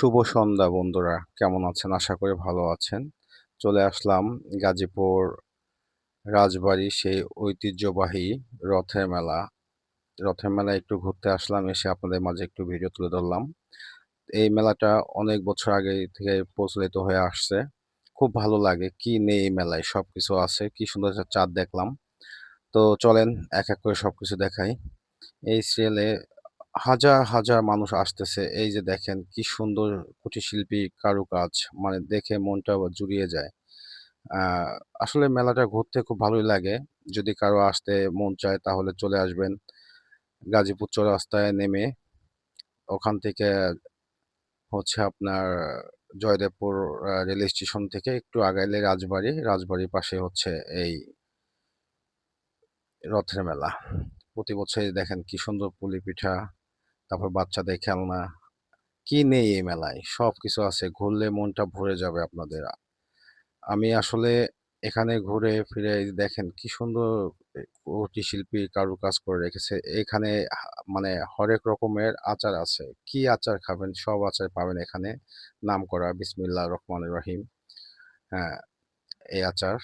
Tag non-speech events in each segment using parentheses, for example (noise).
শুভ সন্ধ্যা বন্ধুরা। কেমন আছেন? আশা করি ভালো আছেন। চলে আসলাম গাজীপুর রাজবাড়ি, সেই ঐতিহ্যবাহী রথের মেলা। রথের মেলায় একটু ঘুরতে আসলাম, এসে আপনাদের মাঝে একটু ভিডিও তুলে ধরলাম। এই মেলাটা অনেক বছর আগে থেকে প্রচলিত হয়ে আসছে। খুব ভালো লাগে। কি নেই এই মেলায়? সব কিছু আছে। কি সুন্দর চাঁদ দেখলাম। তো চলেন, এক এক করে সব কিছু দেখাই। এই সিরিয়ালে হাজার হাজার মানুষ আসতেছে। এই যে দেখেন কি সুন্দর কুটিরশিল্পী কারুকাজ মানে দেখে মনটা আবার জুড়িয়ে যায়। আসলে মেলাটা ঘুরতে খুব ভালোই লাগে। যদি কারও আসতে মন চায় তাহলে চলে আসবেন। গাজীপুর চৌরাস্তায় নেমে ওখান থেকে হচ্ছে আপনার জয়দেবপুর রেল স্টেশন থেকে একটু আগাইলে রাজবাড়ি, রাজবাড়ির পাশে হচ্ছে এই রথের মেলা। প্রতি বছরই দেখেন কি সুন্দর পুলি পিঠা তারপর বাচ্চাদের খেলনা, কি নেই এই মেলায়? সব কিছু আছে, ঘুরলে মনটা ভরে যাবে আপনাদের। আমি আসলে এখানে ঘুরে ফিরে দেখেন কি সুন্দর কুটির শিল্পী কারুকাজ করে রেখেছে। এখানে মানে হরেক রকমের আচার আছে। কি আচার খাবেন? সব আচার পাবেন এখানে। নাম করা বিসমিল্লাহ রহমান রহিম। হ্যাঁ এই আচার।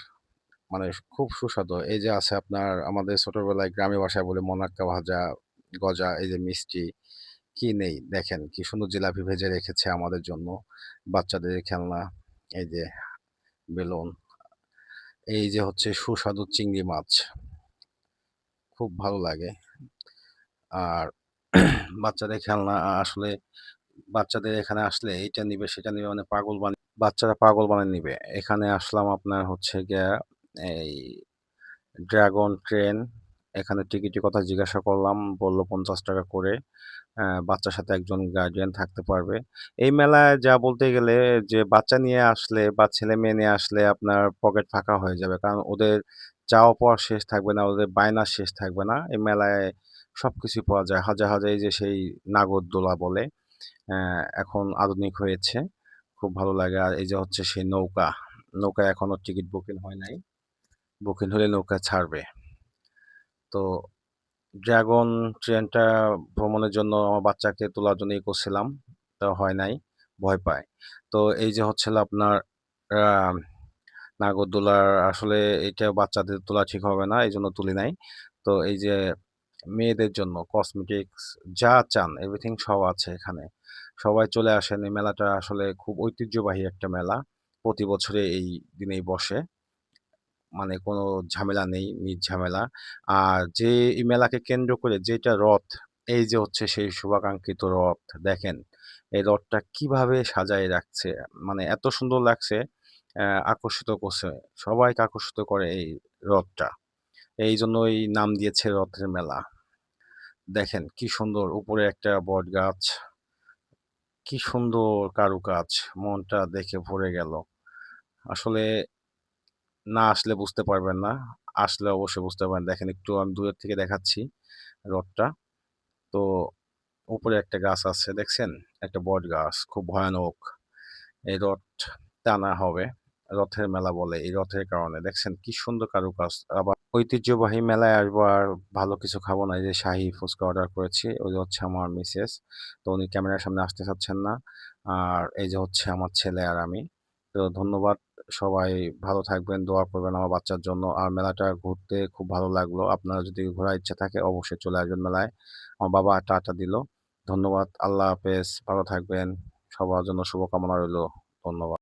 মানে খুব সুস্বাদু। এই যে আছে আপনার আমাদের ছোটবেলায় গ্রামে বাসায় বলে মনাক্কা ভাজা গজা, এই যে মিষ্টি, কি নেই? দেখেন কি সুন্দর জিলাপি ভেজে রেখেছে আমাদের জন্য বাচ্চাদের খেলনা, এই যে বেলুন, এই যে হচ্ছে সুস্বাদু চিংড়ি মাছ। খুব ভালো লাগে। আর (clears throat) বাচ্চাদের খেলনা আসলে, বাচ্চাদের এখানে আসলে এইটা নিবে, সেটা নিবে মানে পাগল বানিয়ে বাচ্চারা পাগল বানিয়ে নিবে। এখানে আসলাম আপনার হচ্ছে গিয়া এই ড্রাগন ট্রেন এখানে টিকিটের কথা জিজ্ঞাসা করলাম, বলল পঞ্চাশ টাকা করে বাচ্চার সাথে একজন গার্ডিয়ান থাকতে পারবে। এই মেলায় যা বলতে গেলে যে বাচ্চা নিয়ে আসলে বা ছেলে মেয়ে নিয়ে আসলে আপনার পকেট ফাঁকা হয়ে যাবে। কারণ ওদের চাওয়া পাওয়ার শেষ থাকবে না, ওদের বায়নার শেষ থাকবে না। এই মেলায় সব কিছু পাওয়া যায়। হাজার হাজার এই যে সেই নাগরদোলা বলে এখন আধুনিক হয়েছে। খুব ভালো লাগে। আর এই যে হচ্ছে সেই নৌকা, নৌকায় এখনও টিকিট বুকিং হয় নাই। বুকিং হলে নৌকা ছাড়বে। তো ড্রাগন ট্রেনটা ভ্রমণের জন্য আমার বাচ্চাকে তোলার জন্য ই করছিলাম, তো হয় নাই, ভয় পায়। তো এই যে হচ্ছিল আপনার নাগরদোলার, আসলে এটা বাচ্চাদের তোলা ঠিক হবে না এই জন্য তুলি নাই। তো এই যে মেয়েদের জন্য কসমেটিক্স যা চান এভরিথিং সব আছে এখানে। সবাই চলে আসেন, এই মেলাটা আসলে খুব ঐতিহ্যবাহী একটা মেলা। প্রতি বছরে এই দিনেই বসে। মানে কোনো ঝামেলা নেই নির্ঝামেলা আর যে এই মেলাকে কেন্দ্র করে যেটা রথ, এই যে হচ্ছে সেই শুভাকাঙ্ক্ষিত রথ, দেখেন, এই রথটা কীভাবে সাজায় রাখছে মানে এত সুন্দর লাগছে আকর্ষিত করছে, সবাইকে আকর্ষিত করে এই রথটা। এই জন্যই নাম দিয়েছে রথের মেলা। দেখেন, কি সুন্দর, উপরে একটা বট গাছ কি সুন্দর কারুকাজ, মনটা দেখে ভরে গেল। আসলে না আসলে বুঝতে পারবেন না। আসলে অবশ্যই বুঝতে পারবেন। দেখেন একটু আমি দূরের থেকে দেখাচ্ছি রথটা তো উপরে একটা গাছ আছে দেখছেন? একটা বট গাছ, খুব ভয়ানক। এই রথ টানা হবে, রথের মেলা বলে এই রথের কারণে। দেখছেন? কি সুন্দর কারুকাজ। আবার ঐতিহ্যবাহী মেলায় আসব আর ভালো কিছু খাব না। এই যে শাহি ফুচকা অর্ডার করেছি, ওই যে হচ্ছে আমার মিসেস তো উনি ক্যামেরার সামনে আসতে চাচ্ছেন না। আর এই যে হচ্ছে আমার ছেলে আর আমি। তো ধন্যবাদ। সবাই ভালো থাকবেন, দোয়া করবেন আমার বাচ্চার জন্য। আর মেলাটা ঘুরতে খুব ভালো লাগল। আপনারা যদি ঘোরার ইচ্ছা থাকে, অবশ্যই চলে আসবেন মেলায়। আমার বাবা টাটা দিল। ধন্যবাদ। আল্লাহ হাফেজ। ভালো থাকবেন। সবার জন্য শুভকামনা রইল। ধন্যবাদ।